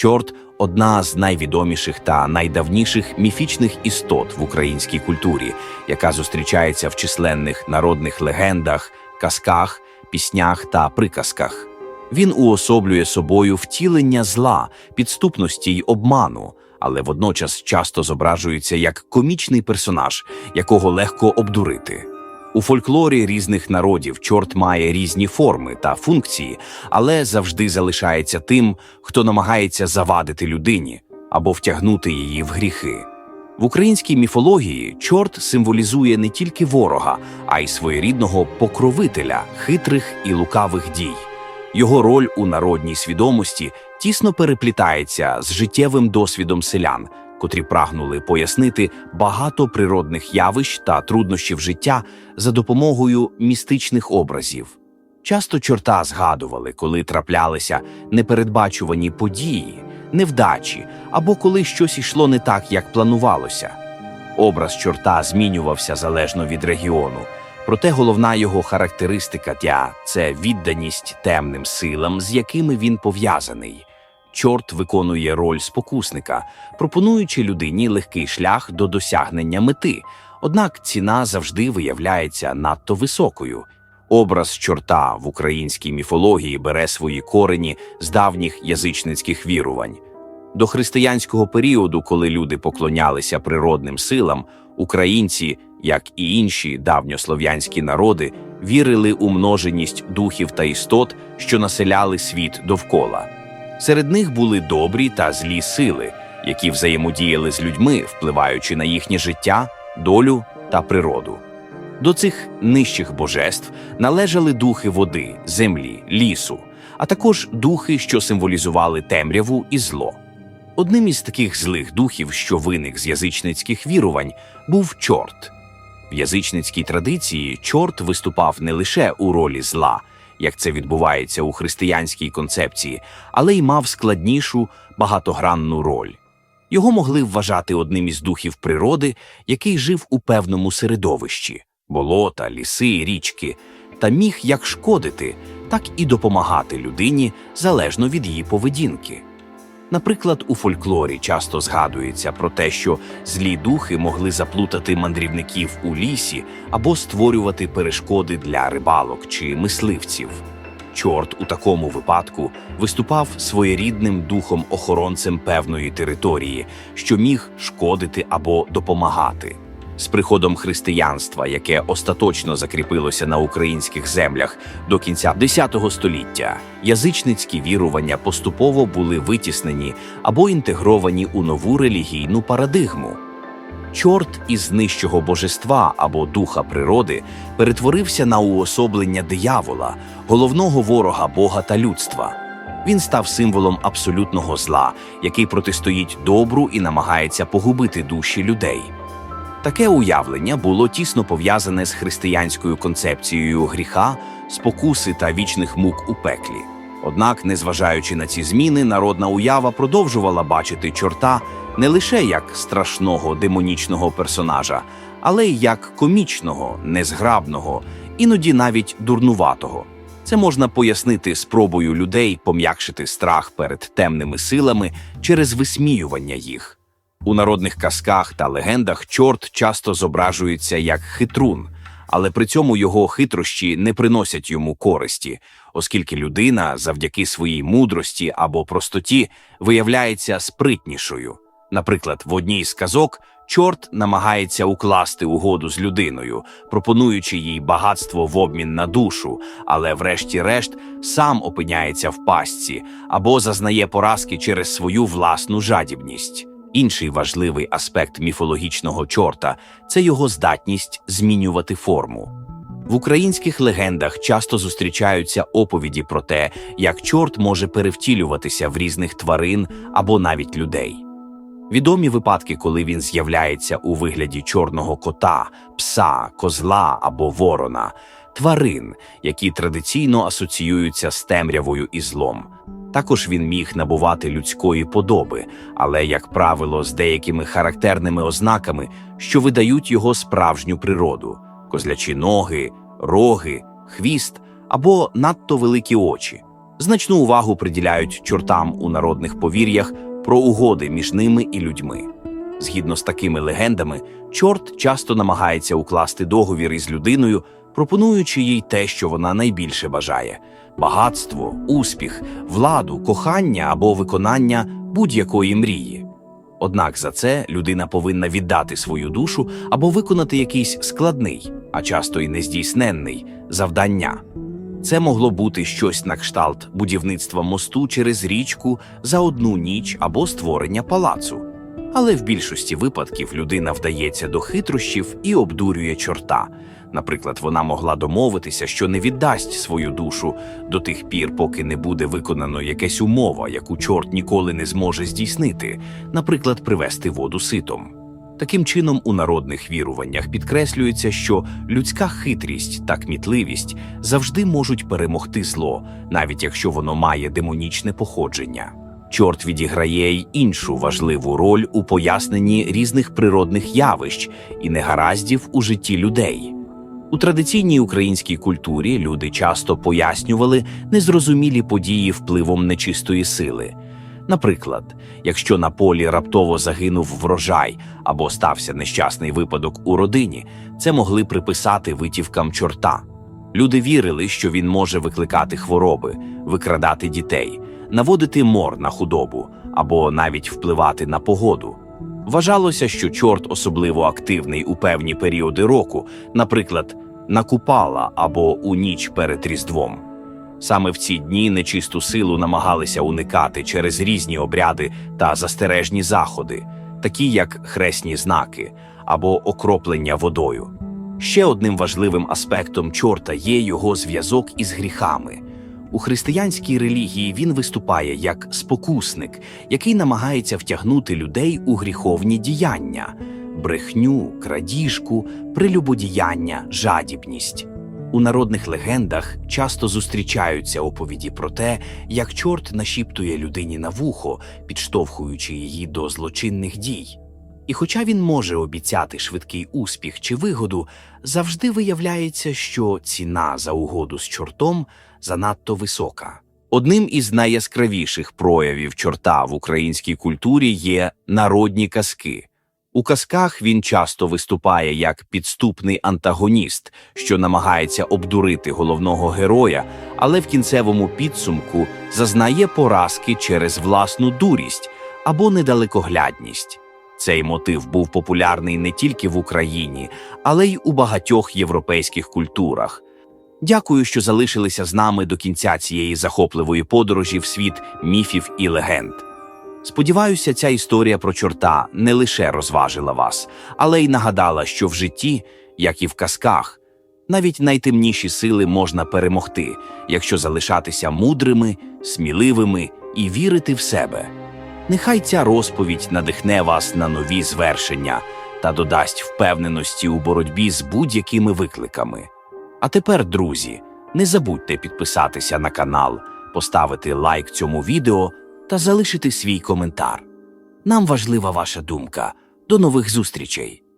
Чорт одна з найвідоміших та найдавніших міфічних істот в українській культурі, яка зустрічається в численних народних легендах, казках, піснях та приказках. Він уособлює собою втілення зла, підступності й обману, але водночас часто зображується як комічний персонаж, якого легко обдурити. У фольклорі різних народів чорт має різні форми та функції, але завжди залишається тим, хто намагається завадити людині або втягнути її в гріхи. В українській міфології чорт символізує не тільки ворога, а й своєрідного покровителя хитрих і лукавих дій. Його роль у народній свідомості тісно переплітається з життєвим досвідом селян, котрі прагнули пояснити багато природних явищ та труднощів життя за допомогою містичних образів. Часто чорта згадували, коли траплялися непередбачувані події, невдачі або коли щось ішло не так, як планувалося. Образ чорта змінювався залежно від регіону. Проте головна його характеристика тя це відданість темним силам, з якими він пов'язаний. Чорт виконує роль спокусника, пропонуючи людині легкий шлях до досягнення мети, однак ціна завжди виявляється надто високою. Образ чорта в українській міфології бере свої корені з давніх язичницьких вірувань. До християнського періоду, коли люди поклонялися природним силам, українці, як і інші давньослов'янські народи, вірили у множеність духів та істот, що населяли світ довкола. Серед них були добрі та злі сили, які взаємодіяли з людьми, впливаючи на їхнє життя, долю та природу. До цих нижчих божеств належали духи води, землі, лісу, а також духи, що символізували темряву і зло. Одним із таких злих духів, що виник з язичницьких вірувань, був чорт. В язичницькій традиції чорт виступав не лише у ролі зла, як це відбувається у християнській концепції, але й мав складнішу багатогранну роль. Його могли вважати одним із духів природи, який жив у певному середовищі болота, ліси, річки, та міг як шкодити, так і допомагати людині залежно від її поведінки. Наприклад, у фольклорі часто згадується про те, що злі духи могли заплутати мандрівників у лісі або створювати перешкоди для рибалок чи мисливців. Чорт у такому випадку виступав своєрідним духом-охоронцем певної території, що міг шкодити або допомагати. З приходом християнства, яке остаточно закріпилося на українських землях до кінця X століття, язичницькі вірування поступово були витіснені або інтегровані у нову релігійну парадигму. Чорт із нижчого божества або духа природи перетворився на уособлення диявола, головного ворога Бога та людства. Він став символом абсолютного зла, який протистоїть добру і намагається погубити душі людей. Таке уявлення було тісно пов'язане з християнською концепцією гріха, спокуси та вічних мук у пеклі. Однак, незважаючи на ці зміни, народна уява продовжувала бачити чорта не лише як страшного демонічного персонажа, але й як комічного, незграбного, іноді навіть дурнуватого. Це можна пояснити спробою людей пом'якшити страх перед темними силами через висміювання їх. У народних казках та легендах чорт часто зображується як хитрун, але при цьому його хитрощі не приносять йому користі, оскільки людина завдяки своїй мудрості або простоті виявляється спритнішою. Наприклад, в одній з казок чорт намагається укласти угоду з людиною, пропонуючи їй багатство в обмін на душу, але, врешті-решт, сам опиняється в пастці або зазнає поразки через свою власну жадібність. Інший важливий аспект міфологічного чорта це його здатність змінювати форму. В українських легендах часто зустрічаються оповіді про те, як чорт може перевтілюватися в різних тварин або навіть людей. Відомі випадки, коли він з'являється у вигляді чорного кота, пса, козла або ворона, тварин, які традиційно асоціюються з темрявою і злом. Також він міг набувати людської подоби, але, як правило, з деякими характерними ознаками, що видають його справжню природу: козлячі ноги, роги, хвіст або надто великі очі. Значну увагу приділяють чортам у народних повір'ях про угоди між ними і людьми. Згідно з такими легендами, чорт часто намагається укласти договір із людиною, пропонуючи їй те, що вона найбільше бажає: багатство, успіх, владу, кохання або виконання будь-якої мрії. Однак за це людина повинна віддати свою душу або виконати якийсь складний, а часто й нездійсненний завдання. Це могло бути щось на кшталт будівництва мосту через річку за одну ніч або створення палацу. Але в більшості випадків людина вдається до хитрощів і обдурює чорта. Наприклад, вона могла домовитися, що не віддасть свою душу до тих пір, поки не буде виконано якась умова, яку чорт ніколи не зможе здійснити, наприклад, привести воду ситом. Таким чином, у народних віруваннях підкреслюється, що людська хитрість та кмітливість завжди можуть перемогти зло, навіть якщо воно має демонічне походження. Чорт відіграє й іншу важливу роль у поясненні різних природних явищ і негараздів у житті людей. У традиційній українській культурі люди часто пояснювали незрозумілі події впливом нечистої сили. Наприклад, якщо на полі раптово загинув врожай або стався нещасний випадок у родині, це могли приписати витівкам чорта. Люди вірили, що він може викликати хвороби, викрадати дітей, наводити мор на худобу або навіть впливати на погоду. Вважалося, що чорт особливо активний у певні періоди року, наприклад, на Купала або у ніч перед Різдвом. Саме в ці дні нечисту силу намагалися уникати через різні обряди та застережні заходи, такі як хресні знаки або окроплення водою. Ще одним важливим аспектом чорта є його зв'язок із гріхами. У християнській релігії він виступає як спокусник, який намагається втягнути людей у гріховні діяння брехню, крадіжку, прелюбодіяння, жадібність. У народних легендах часто зустрічаються оповіді про те, як чорт нашіптує людині на вухо, підштовхуючи її до злочинних дій. І хоча він може обіцяти швидкий успіх чи вигоду, завжди виявляється, що ціна за угоду з чортом занадто висока. Одним із найяскравіших проявів чорта в українській культурі є народні казки. У казках він часто виступає як підступний антагоніст, що намагається обдурити головного героя, але в кінцевому підсумку зазнає поразки через власну дурість або недалекоглядність. Цей мотив був популярний не тільки в Україні, але й у багатьох європейських культурах. Дякую, що залишилися з нами до кінця цієї захопливої подорожі в світ міфів і легенд. Сподіваюся, ця історія про чорта не лише розважила вас, але й нагадала, що в житті, як і в казках, навіть найтемніші сили можна перемогти, якщо залишатися мудрими, сміливими і вірити в себе. Нехай ця розповідь надихне вас на нові звершення та додасть впевненості у боротьбі з будь-якими викликами. А тепер, друзі, не забудьте підписатися на канал, поставити лайк цьому відео та залишити свій коментар. Нам важлива ваша думка. До нових зустрічей!